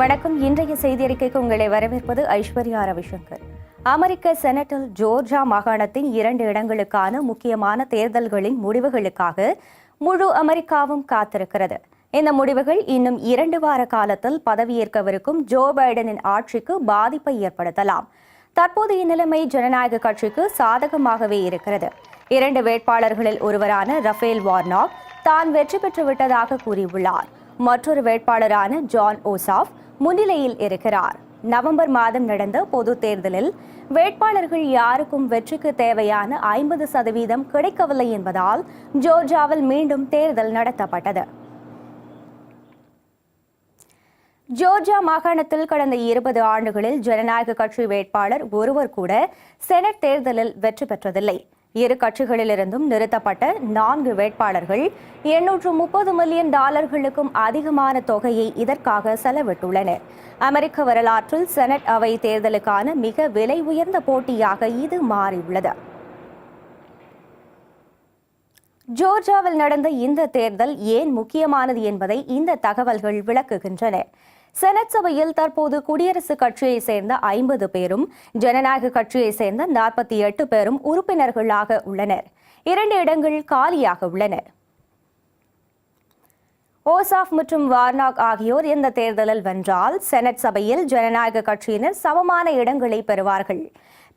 வணக்கம். இன்றைய செய்தி அறிக்கைக்கு உங்களை வரவேற்பது ஐஸ்வர்யா ரவிசங்கர். அமெரிக்க செனட்டில் ஜோர்ஜா மாகாணத்தின் இரண்டு இடங்களுக்கான முக்கியமான தேர்தல்களின் முடிவுகளுக்காக முழு அமெரிக்காவும் காத்திருக்கிறது. இந்த முடிவுகள் இன்னும் இரண்டு வார காலத்தில் பதவியேற்கவிருக்கும் ஜோ பைடனின் ஆட்சிக்கு பாதிப்பை ஏற்படுத்தலாம். தற்போதைய நிலைமை ஜனநாயக கட்சிக்கு சாதகமாகவே இருக்கிறது. இரண்டு வேட்பாளர்களில் ஒருவரான ரஃபேல் வார்னாக் தான் வெற்றி பெற்று விட்டதாக கூறியுள்ளார். மற்றொரு வேட்பாளரான ஜான் ஓசாஃப் முன்னிலையில் இருக்கிறார். நவம்பர் மாதம் நடந்த பொது தேர்தலில் வேட்பாளர்கள் யாருக்கும் வெற்றிக்கு தேவையான ஐம்பது சதவீதம் கிடைக்கவில்லை என்பதால் ஜோர்ஜாவில் மீண்டும் தேர்தல் நடத்தப்பட்டது. ஜோர்ஜியா மாகாணத்தில் கடந்த இருபது ஆண்டுகளில் ஜனநாயக கட்சி வேட்பாளர் ஒருவர் கூட செனட் தேர்தலில் வெற்றி பெற்றதில்லை. இரு கட்சிகளிலிருந்தும் நிறுத்தப்பட்ட நான்கு வேட்பாளர்கள் எண்ணூற்று முப்பது மில்லியன் டாலர்களுக்கும் அதிகமான தொகையை இதற்காக செலவிட்டுள்ளனர். அமெரிக்க வரலாற்றில் செனட் அவை தேர்தலுக்கான மிக விலை உயர்ந்த போட்டியாக இது மாறியுள்ளது. ஜோர்ஜாவில் நடந்த இந்த தேர்தல் ஏன் முக்கியமானது என்பதை இந்த தகவல்கள் விளக்குகின்றன. செனட் சபையில் தற்போது குடியரசுக் கட்சியை சேர்ந்த ஐம்பது பேரும் ஜனநாயக கட்சியை சேர்ந்த நாற்பத்தி எட்டு பேரும் உறுப்பினர்களாக உள்ளனர். இரண்டு இடங்கள் காலியாக உள்ளன. ஓசாஃப் மற்றும் வார்னாக் ஆகியோர் இந்த தேர்தலில் வென்றால் செனட் சபையில் ஜனநாயக கட்சியினர் சமமான இடங்களை பெறுவார்கள்.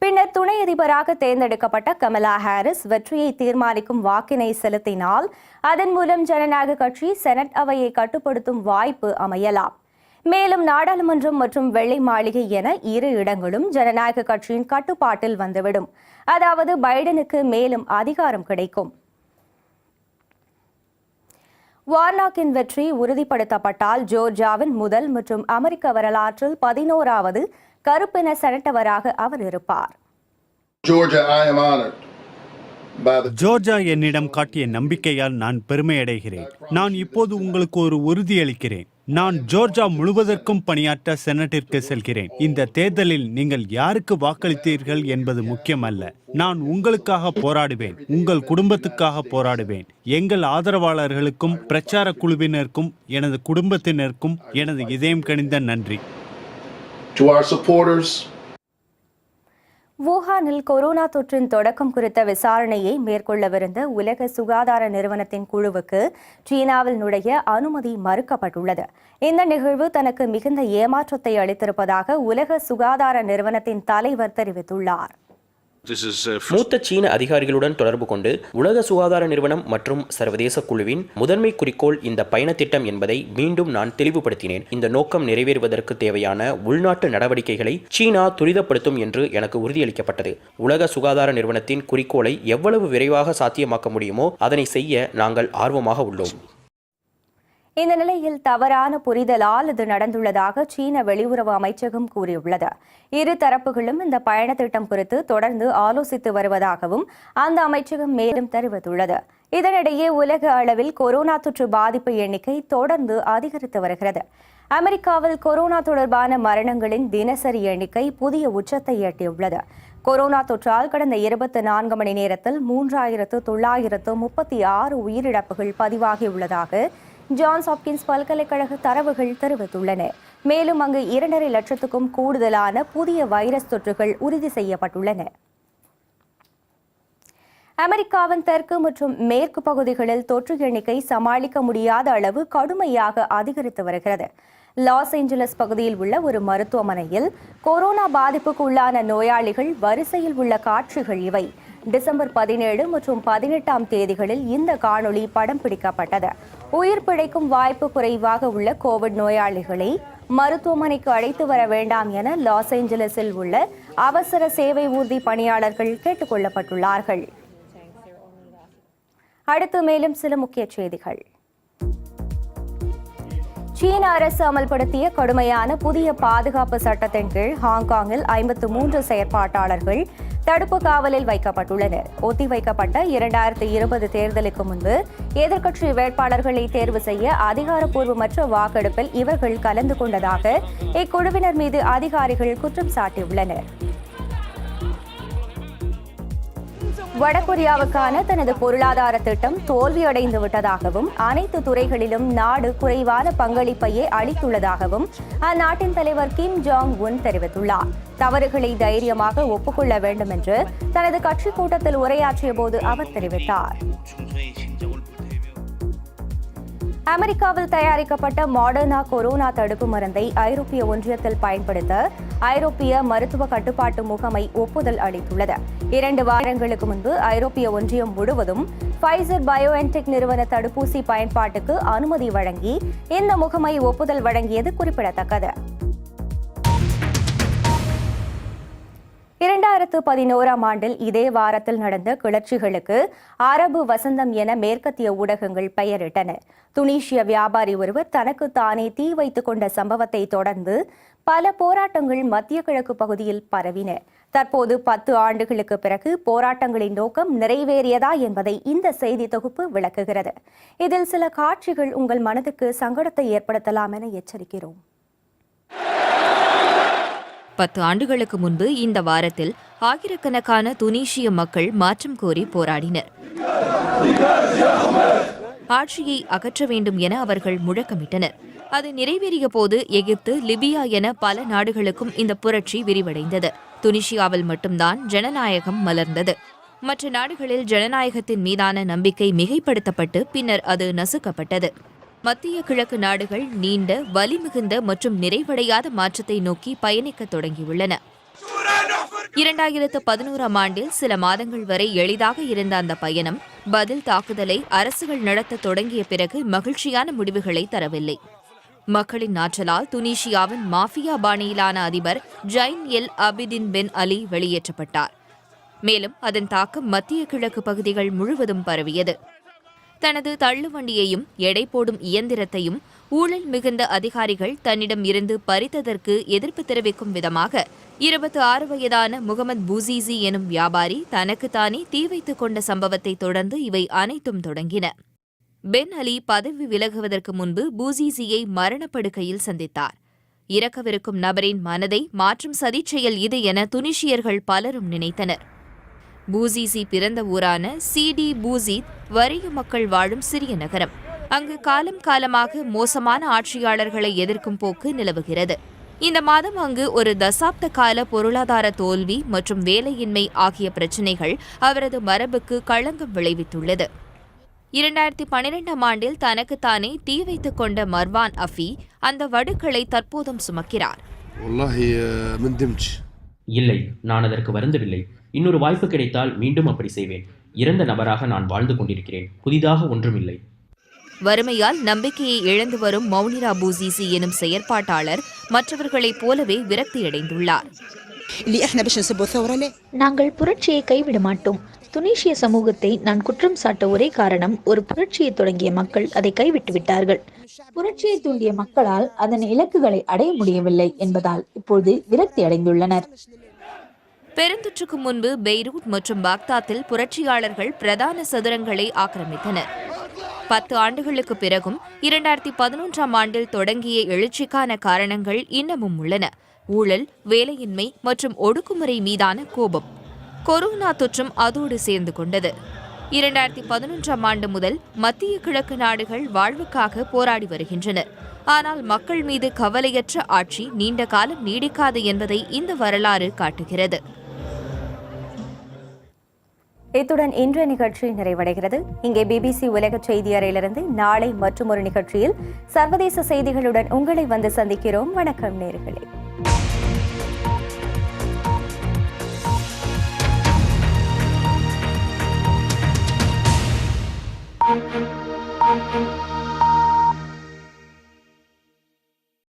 பின்னர் துணை அதிபராக தேர்ந்தெடுக்கப்பட்ட கமலா ஹாரிஸ் வெற்றியை தீர்மானிக்கும் வாக்கினை செலுத்தினால் அதன் மூலம் ஜனநாயக கட்சி செனட் அவையை கட்டுப்படுத்தும் வாய்ப்பு அமையலாம். மேலும் நாடாளுமன்றம் மற்றும் வெள்ளை மாளிகை என இரு இடங்களும் ஜனநாயக கட்சியின் கட்டுப்பாட்டில் வந்துவிடும். அதாவது பைடனுக்கு மேலும் அதிகாரம் கிடைக்கும். வார்னாக்கின் வெற்றி உறுதிப்படுத்தப்பட்டால் ஜோர்ஜியாவின் முதல் மற்றும் அமெரிக்க வரலாற்றில் பதினோராவது கருப்பின செனட்டவராக அவர் இருப்பார். ஜோர்ஜா என்னிடம் காட்டிய நம்பிக்கையால் நான் பெருமையடைகிறேன். நான் இப்போது உங்களுக்கு ஒரு உறுதியளிக்கிறேன். நான் ஜோர்ஜா முழுவதற்கும் பணியாற்ற செனட்டிற்கு செல்கிறேன். இந்த தேர்தலில் நீங்கள் யாருக்கு வாக்களித்தீர்கள் என்பது முக்கியமல்ல. நான் உங்களுக்காக போராடுவேன். உங்கள் குடும்பத்துக்காக போராடுவேன். எங்கள் ஆதரவாளர்களுக்கும் பிரச்சார குழுவினருக்கும் எனது குடும்பத்தினருக்கும் எனது இதயம் கனிந்த நன்றி. To our supporters, வூஹானில் கொரோனா தொற்றின் தொடக்கம் குறித்த விசாரணையை மேற்கொள்ளவிருந்த உலக சுகாதார நிறுவனத்தின் குழுவுக்கு சீனாவில் நுழைய அனுமதி மறுக்கப்பட்டுள்ளது. இந்த நிகழ்வு தனக்கு மிகுந்த ஏமாற்றத்தை அளித்திருப்பதாக உலக சுகாதார நிறுவனத்தின் தலைவர் தெரிவித்துள்ளார். மூத்த சீன அதிகாரிகளுடன் தொடர்பு கொண்டு உலக சுகாதார நிறுவனம் மற்றும் சர்வதேச குழுவின் முதன்மை குறிக்கோள் இந்த பயண திட்டம் என்பதை மீண்டும் நான் தெளிவுபடுத்தினேன். இந்த நோக்கம் நிறைவேறுவதற்கு தேவையான உள்நாட்டு நடவடிக்கைகளை சீனா துரிதப்படுத்தும் என்று எனக்கு உறுதியளிக்கப்பட்டது. உலக சுகாதார நிறுவனத்தின் குறிக்கோளை எவ்வளவு விரைவாக சாத்தியமாக்க முடியுமோ அதனை செய்ய நாங்கள் ஆர்வமாக உள்ளோம். இந்த நிலையில் தவறான புரிதலால் இது நடந்துள்ளதாக சீன வெளியுறவு அமைச்சகம் கூறியுள்ளது. இரு தரப்புகளும் இந்த பயண திட்டம் குறித்து தொடர்ந்து ஆலோசித்து வருவதாகவும் அந்த அமைச்சகம் மேலும் தெரிவித்துள்ளது. இதனிடையே உலக அளவில் கொரோனா தொற்று பாதிப்பு எண்ணிக்கை தொடர்ந்து அதிகரித்து வருகிறது. அமெரிக்காவில் கொரோனா தொடர்பான மரணங்களின் தினசரி எண்ணிக்கை புதிய உச்சத்தை எட்டியுள்ளது. கொரோனா தொற்றால் கடந்த இருபத்தி நான்கு மணி நேரத்தில் மூன்றாயிரத்து தொள்ளாயிரத்து முப்பத்தி ஆறு உயிரிழப்புகள் பதிவாகியுள்ளதாக ஜான்ஸ் ஹாப்கின்ஸ் பல்கலைக்கழக தரவுகள் தெரிவித்துள்ளன. மேலும் அங்கு இரண்டரை லட்சத்துக்கும் கூடுதலான புதிய வைரஸ் தொற்றுகள் உறுதி செய்யப்பட்டுள்ளன. அமெரிக்காவின் தெற்கு மற்றும் மேற்கு பகுதிகளில் தொற்று எண்ணிக்கை சமாளிக்க முடியாத அளவு கடுமையாக அதிகரித்து வருகிறது. லாஸ் ஏஞ்சலஸ் பகுதியில் உள்ள ஒரு மருத்துவமனையில் கொரோனா பாதிப்புக்கு உள்ளான நோயாளிகள் வரிசையில் உள்ள காட்சிகள் இவை. டிசம்பர் பதினேழு மற்றும் பதினெட்டாம் தேதிகளில் இந்த காணொளி படம் பிடிக்கப்பட்டது. உயிர் பிழைக்கும் வாய்ப்பு குறைவாக உள்ள கோவிட் நோயாளிகளை மருத்துவமனைக்கு அழைத்து வர வேண்டாம் என லாஸ் ஏஞ்சலஸில் உள்ள அவசர சேவை ஊர்தி பணியாளர்கள் கேட்டுக் கொள்ளப்பட்டுள்ளார்கள். அடுத்து மேலும் சில முக்கிய செய்திகள். சீன அரசு அமல்படுத்திய கடுமையான புதிய பாதுகாப்பு சட்டத்தின் கீழ் ஹாங்காங்கில் ஐம்பத்து மூன்று செயற்பாட்டாளர்கள் தடுப்பு காவலில் வைக்கப்பட்டுள்ளனர். ஒத்திவைக்கப்பட்ட இரண்டாயிரத்தி இருபது தேர்தலுக்கு முன்பு எதிர்க்கட்சி வேட்பாளர்களை தேர்வு செய்ய அதிகாரப்பூர்வமற்ற வாக்கெடுப்பில் இவர்கள் கலந்து கொண்டதாக இக்குழுவினர் மீது அதிகாரிகள் குற்றம் சாட்டியுள்ளனர். வடகொரியாவுக்கான தனது பொருளாதார திட்டம் தோல்வியடைந்து விட்டதாகவும் அனைத்து துறைகளிலும் நாடு குறைவான பங்களிப்பையே அளித்துள்ளதாகவும் அந்நாட்டின் தலைவர் கிம் ஜாங் உன் தெரிவித்துள்ளார். தவறுகளை தைரியமாக ஒப்புக்கொள்ள வேண்டும் என்று தனது கட்சி கூட்டத்தில் உரையாற்றிய போது அவர் தெரிவித்தார். அமெரிக்காவில் தயாரிக்கப்பட்ட மாடர்னா கொரோனா தடுப்பு மருந்தை ஐரோப்பிய ஒன்றியத்தில் பயன்படுத்த ஐரோப்பிய மருத்துவ கட்டுப்பாட்டு முகமை ஒப்புதல் அளித்துள்ளது. இரண்டு வாரங்களுக்கு முன்பு ஐரோப்பிய ஒன்றியம் முழுவதும் ஃபைசர் பயோஎன்டெக் நிறுவன தடுப்பூசி பயன்பாட்டுக்கு அனுமதி வழங்கி இந்த முகமை ஒப்புதல் வழங்கியது குறிப்பிடத்தக்கது. இரண்டாயிரத்து பதினோராம் ஆண்டில் இதே வாரத்தில் நடந்த கிளர்ச்சிகளுக்கு அரபு வசந்தம் என மேற்கத்திய ஊடகங்கள் பெயரிட்டன. துனிஷிய வியாபாரி ஒருவர் தனக்கு தானே தீ வைத்துக் கொண்ட சம்பவத்தை தொடர்ந்து பல போராட்டங்கள் மத்திய கிழக்கு பகுதியில் பரவின. தற்போது பத்து ஆண்டுகளுக்கு பிறகு போராட்டங்களின் நோக்கம் நிறைவேறியதா என்பதை இந்த செய்தி தொகுப்பு விளக்குகிறது. இதில் சில காட்சிகள் உங்கள் மனதுக்கு சங்கடத்தை ஏற்படுத்தலாம் என எச்சரிக்கிறோம். பத்து ஆண்டுகளுக்கு முன்பு இந்த வாரத்தில் ஆயிரக்கணக்கான துனிஷிய மக்கள் மாற்றம் கோரி போராடினர். ஆட்சியை அகற்ற வேண்டும் என அவர்கள் முழக்கமிட்டனர். அது நிறைவேறிய போது எகிப்து லிபியா என பல நாடுகளுக்கும் இந்த புரட்சி விரிவடைந்தது. துனிஷியாவில் மட்டும்தான் ஜனநாயகம் மலர்ந்தது. மற்ற நாடுகளில் ஜனநாயகத்தின் மீதான நம்பிக்கை மிகைப்படுத்தப்பட்டு பின்னர் அது நசுக்கப்பட்டது. மத்திய கிழக்கு நாடுகள் நீண்ட வலிமிகுந்த மற்றும் நிறைவடையாத மாற்றத்தை நோக்கி பயணிக்க தொடங்கியுள்ளன. இரண்டாயிரத்து பதினோராம் ஆண்டில் சில மாதங்கள் வரை எளிதாக இருந்த அந்த பயணம் பதில் தாக்குதலை அரசுகள் நடத்த தொடங்கிய பிறகு மகிழ்ச்சியான முடிவுகளை தரவில்லை. மக்களின் ஆற்றலால் துனிஷியாவின் மாஃபியா பாணியிலான அதிபர் Zine El Abidine Ben Ali வெளியேற்றப்பட்டார். மேலும் அதன் தாக்கம் மத்திய கிழக்கு பகுதிகள் முழுவதும் பரவியது. தனது தள்ளுவண்டியையும் எடை போடும் இயந்திரத்தையும் ஊழல் மிகுந்த அதிகாரிகள் தன்னிடம் இருந்து பறித்ததற்கு எதிர்ப்பு தெரிவிக்கும் விதமாக இருபத்தி ஆறு வயதான முகமது பூசிசி எனும் வியாபாரி தனக்குத்தானே தீ வைத்துக் கொண்ட சம்பவத்தை தொடர்ந்து இவை அனைத்தும் தொடங்கின. பென் அலி பதவி விலகுவதற்கு முன்பு பூசிசியை மரணப்படுக்கையில் சந்தித்தார். இறக்கவிருக்கும் நபரின் மனதை மாற்றும் சதிச்செயல் இது என துனிஷியர்கள் பலரும் நினைத்தனர். பூசிசி பிறந்த ஊரான சிடி பூசித் வறிய மக்கள் வாழும் சிறிய நகரம். அங்கு காலம் காலமாக மோசமான ஆட்சியாளர்களை எதிர்க்கும் போக்கு நிலவுகிறது. இந்த மாதம் அங்கு ஒரு தசாப்த கால பொருளாதார தோல்வி மற்றும் வேலையின்மை ஆகிய பிரச்சினைகள் அவரது மரபுக்கு களங்கம் விளைவித்துள்ளது. இரண்டாயிரத்தி பன்னிரெண்டாம் ஆண்டில் தனக்குத்தானே தீ வைத்துக் கொண்ட மர்வான் அஃபி அந்த வடுக்களை தற்போதும் சுமக்கிறார். இல்லை நான் அதற்கு வருந்தவில்லை. இன்னொரு வாய்ப்பு கிடைத்தால் மீண்டும் அப்படி செய்வேன். இறந்த நபராக நான் வாழ்ந்து கொண்டிருக்கிறேன். புதிதாக ஒன்றுமில்லை. வறுமையால் நம்பிக்கையை இழந்து வரும் மௌனிரா பூசிசி எனும் செயற்பாட்டாளர் மற்றவர்களைப் போலவே விரக்தியடைந்துள்ளார். நாங்கள் புரட்சியை கைவிட மாட்டோம். துனிஷிய சமூகத்தை நான் குற்றம் சாட்ட ஒரே காரணம் ஒரு புரட்சியை தொடங்கிய மக்கள் அதை கைவிட்டு விட்டார்கள். புரட்சியை தூண்டிய மக்களால் அதன் இலக்குகளை அடைய முடியவில்லை என்பதால் இப்போது விரக்தி அடைந்துள்ளனர். பெருந்தொற்றுக்கு முன்பு பெய்ரூட் மற்றும் பாக்தாத்தில் புரட்சியாளர்கள் பிரதான சதுரங்களை ஆக்கிரமித்தனர். பத்து ஆண்டுகளுக்கு பிறகும் இரண்டாயிரத்தி பதினொன்றாம் ஆண்டில் தொடங்கிய எழுச்சிக்கான காரணங்கள் இன்னமும் உள்ளன. ஊழல் வேலையின்மை மற்றும் ஒடுக்குமுறை மீதான கோபம். கொரோனா தொற்றும் அதோடு சேர்ந்து கொண்டது. இரண்டாயிரத்தி பதினொன்றாம் ஆண்டு முதல் மத்திய கிழக்கு நாடுகள் வாழ்வுக்காக போராடி வருகின்றன. ஆனால் மக்கள் மீது கவலையற்ற ஆட்சி நீண்ட காலம் நீடிக்காது என்பதை இந்த வரலாறு காட்டுகிறது. இத்துடன் இன்றைய நிகழ்ச்சி நிறைவடைகிறது. இங்கே பிபிசி உலக செய்தி அறையிலிருந்து நாளை மற்றும் ஒரு நிகழ்ச்சியில் சர்வதேச செய்திகளுடன் உங்களை வந்து சந்திக்கிறோம். வணக்கம் நேர்களே.